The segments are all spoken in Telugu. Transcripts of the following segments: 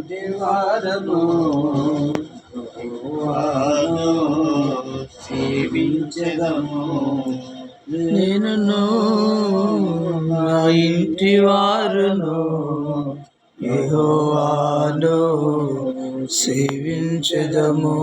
ఇంటి వారను యెహోవాను నేను నా ఇంటి వారును యహోవాను సేవించదము.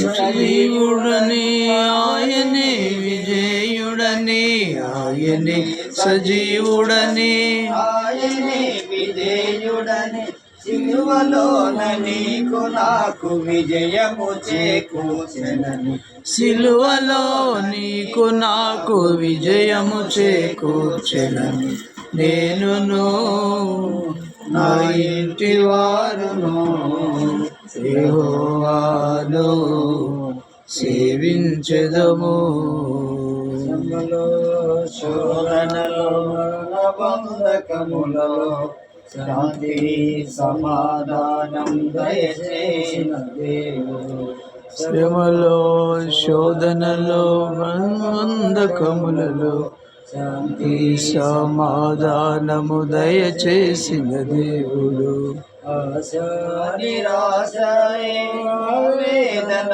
సజీవుడని ఆయనే విజయుడని ఆయనే సజీవుడని. ఆయనే విధేయుడని సిలువలోన నీకు నాకు విజయము చేకూర్చెనని. సిలువలో నీకు నాకు విజయము చేకూర్చెనని. నేనును నా ఇంటి వారును యెహోవాను సేవించదము. శ్రమలో శోధనలో శాంతి సమాధానం దయచేసిన దేవుడు. శ్రమలో శోధనలో బంధకములలో శాంతి సమాధానము దయచేసిన దేవుడు. ఆశ నిరాశ వేదన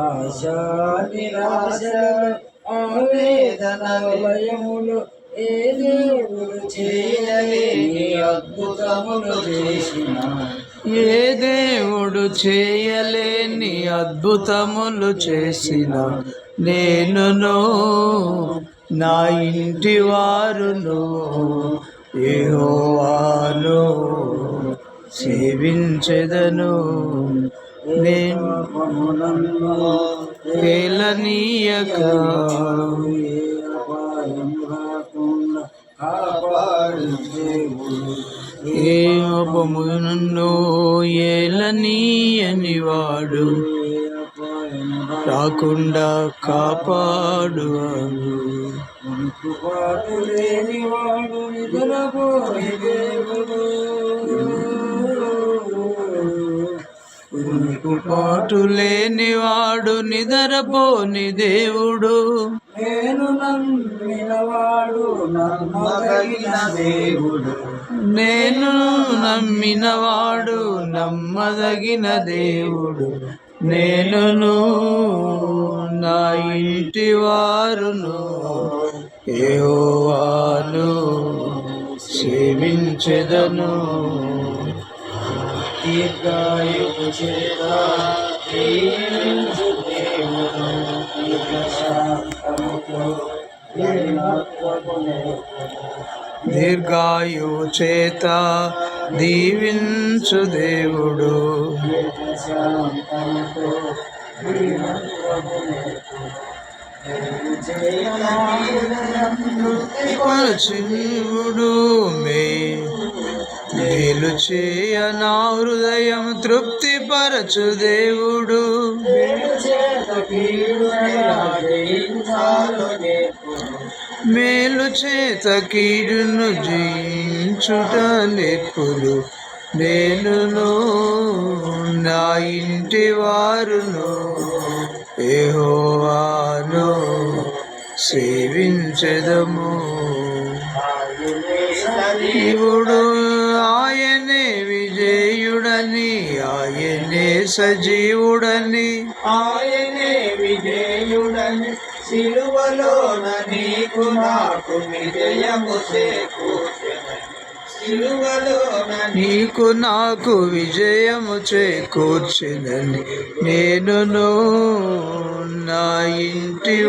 ఆశ నిరాశ ఆవేదన విలయములు ఏ దేవుడు చేయలేని అద్భుతములు చేసిన. ఏ దేవుడు చేయలేని అద్భుతములు చేసిన. నేనును నా ఇంటి వారును యెహోవాను సేవించెదను. నేను పాపములను ఏ ఏలనీయని వాడు. రాకుండా దేవుడు. పాటు లేనివాడు నిదరపోని దేవుడు. నేను నమ్మినవాడు నమ్మదగిన దేవుడు. నేను నమ్మినవాడు నమ్మదగిన దేవుడు. నేనును నా ఇంటి వారును ఏవాను సేవించెదను. దీర్ఘాయువు చేత దీర్ఘాయువు చేత దీవించు దేవుడు. పరచుడు మే మేలు చేయ నా హృదయం తృప్తి పరచు దేవుడు. మేలు చేత కీడును జయించుట నెప్పులు నేనును నా ఇంటి వారును ఏహోవాను సేవించెదము. శివుడు సజీవుడని ఆయనే విజయుడని. సిలువలోన నీకు నాకు విజయము సిలువలోన నీకు నాకు విజయము చేకూర్చినని. నేనును నా ఇంటి